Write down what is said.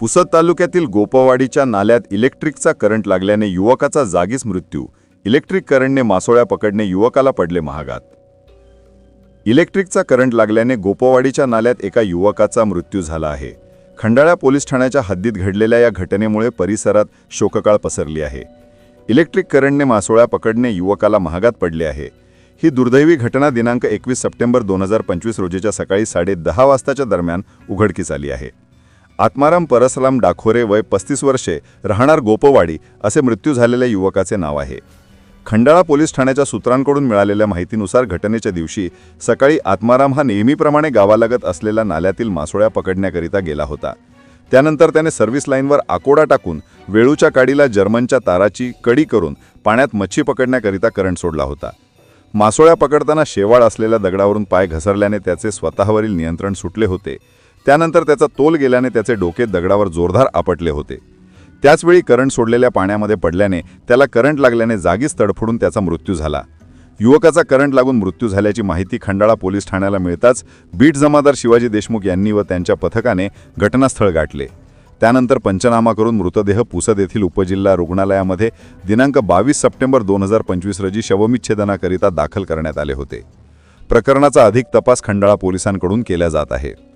पुसद तालुक्यातील गोपवाडीच्या नाल्यात इलेक्ट्रिकचा करंट लागल्याने युवकाचा जागीच मृत्यू. इलेक्ट्रिक करंटने मासोळ्या पकडणे युवकाला पडले महागात. इलेक्ट्रिकचा करंट लागल्याने गोपवाडीच्या नाल्यात एका युवकाचा मृत्यू झाला आहे. खंडाळा पोलीस ठाण्याच्या हद्दीत घडलेल्या या घटनेमुळे परिसरात शोककाळ पसरली आहे. इलेक्ट्रिक करंटने मासोळ्या पकडणे युवकाला महागात पडले आहे. ही दुर्दैवी घटना दिनांक एकवीस सप्टेंबर दोन हजार पंचवीस रोजीच्या सकाळी साडे दहा वाजताच्या दरम्यान उघडकीस आली आहे. आत्माराम परसलाम डाखोरे वय पस्तीस वर्षे राहणार गोपवाडी असे मृत्यू झालेल्या युवकाचे नाव आहे. खंडाळा पोलीस ठाण्याच्या सूत्रांकडून मिळालेल्या माहितीनुसार घटनेच्या दिवशी सकाळी आत्माराम हा नेहमीप्रमाणे गावालगत असलेल्या नाल्यातील मासोळ्या पकडण्याकरिता गेला होता. त्यानंतर त्याने सर्व्हिस लाईनवर आकोडा टाकून वेळूच्या काडीला जर्मनच्या ताराची कडी करून पाण्यात मच्छी पकडण्याकरिता करंट सोडला होता. मासोळ्या पकडताना शेवाळ असलेल्या दगडावरून पाय घसरल्याने त्याचे स्वतःवरील नियंत्रण सुटले होते. त्यानंतर त्याचा तोल गेल्याने त्याचे डोके दगडावर जोरदार आपटले होते. त्याचवेळी करंट सोडलेल्या पाण्यामध्ये पडल्याने त्याला करंट लागल्याने जागीच तडफडून त्याचा मृत्यू झाला. युवकाचा करंट लागून मृत्यू झाल्याची माहिती खंडाळा पोलीस ठाण्याला मिळताच बीट जमादार शिवाजी देशमुख यांनी व त्यांच्या पथकाने घटनास्थळ गाठले. त्यानंतर पंचनामा करून मृतदेह पुसद येथील उपजिल्हा रुग्णालयामध्ये दिनांक बावीस सप्टेंबर दोन हजार पंचवीस रोजी शवविच्छेदनाकरिता दाखल करण्यात आले होते. प्रकरणाचा अधिक तपास खंडाळा पोलिसांकडून केला जात आहे.